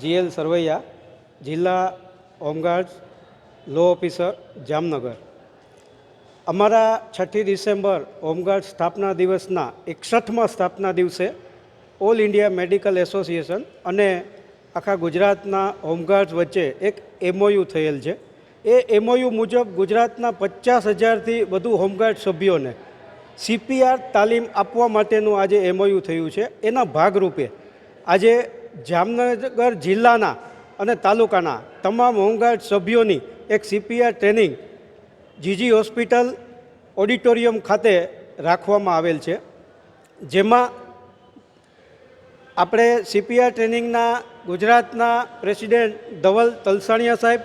GL Sarvaiya, જિલ્લા home guards લો officer Jamnagar. અમારા છઠ્ઠી ડિસેમ્બર હોમગાર્ડ સ્થાપના દિવસના એકસઠમાં સ્થાપના દિવસે ઓલ ઇન્ડિયા મેડિકલ એસોસિએશન અને આખા ગુજરાતના હોમગાર્ડ્સ વચ્ચે એક એમઓયુ થયેલ છે. એ એમઓયુ મુજબ ગુજરાતના પચાસ હજારથી વધુ હોમગાર્ડ સભ્યોને સીપીઆર તાલીમ આપવા માટેનું આજે એમઓયુ થયું છે. એના ભાગરૂપે આજે જામનગર જિલ્લાના અને તાલુકાના તમામ હોમગાર્ડ સભ્યોની એક CPR training G G hospital auditorium ખાતે રાખવામાં આવેલ છે. જેમાં આપણે સીપીઆર ટ્રેનિંગના ગુજરાતના પ્રેસિડેન્ટ ધવલ તલસાણિયા સાહેબ,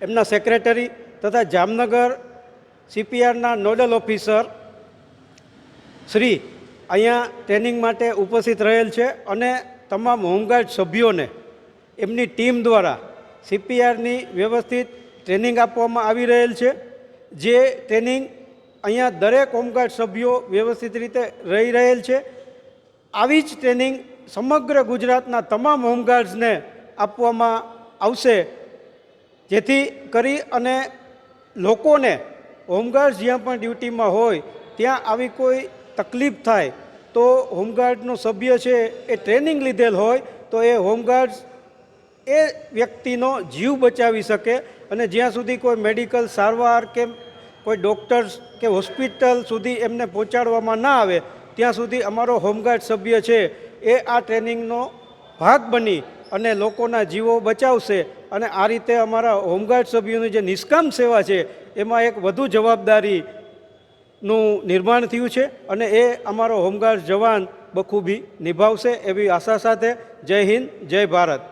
એમના સેક્રેટરી તથા જામનગર સીપીઆરના નોડલ ઓફિસર શ્રી અહીંયા ટ્રેનિંગ માટે ઉપસ્થિત રહેલ છે અને તમામ હોમગાર્ડ સભ્યોને એમની ટીમ દ્વારા સીપીઆરની વ્યવસ્થિત ટ્રેનિંગ આપવામાં આવી રહેલ છે. જે ટ્રેનિંગ અહીંયા દરેક હોમગાર્ડ સભ્યો વ્યવસ્થિત રીતે રહી રહેલ છે. આવી જ ટ્રેનિંગ સમગ્ર ગુજરાતના તમામ હોમગાર્ડ્સને આપવામાં આવશે. જેથી કરી અને લોકોને હોમગાર્ડ જ્યાં પણ ડ્યુટીમાં હોય, ત્યાં આવી કોઈ તકલીફ થાય તો હોમગાર્ડનો સભ્ય છે એ ટ્રેનિંગ લીધેલ હોય તો એ હોમગાર્ડ એ વ્યક્તિનો જીવ બચાવી શકે અને જ્યાં સુધી કોઈ મેડિકલ સારવાર કે કોઈ ડૉક્ટર્સ કે હોસ્પિટલ સુધી એમને પહોંચાડવામાં ના આવે, ત્યાં સુધી અમારો હોમગાર્ડ સભ્ય છે એ આ ટ્રેનિંગનો ભાગ બની અને લોકોના જીવો બચાવશે અને આ રીતે અમારા હોમગાર્ડ સભ્યોની જે નિષ્કામ સેવા છે, એમાં એક વધુ જવાબદારીનું નિર્માણ થયું છે અને એ અમારો હોમગાર્ડ જવાન બખૂબી નિભાવશે એવી આશા સાથે જય હિન્દ, જય ભારત.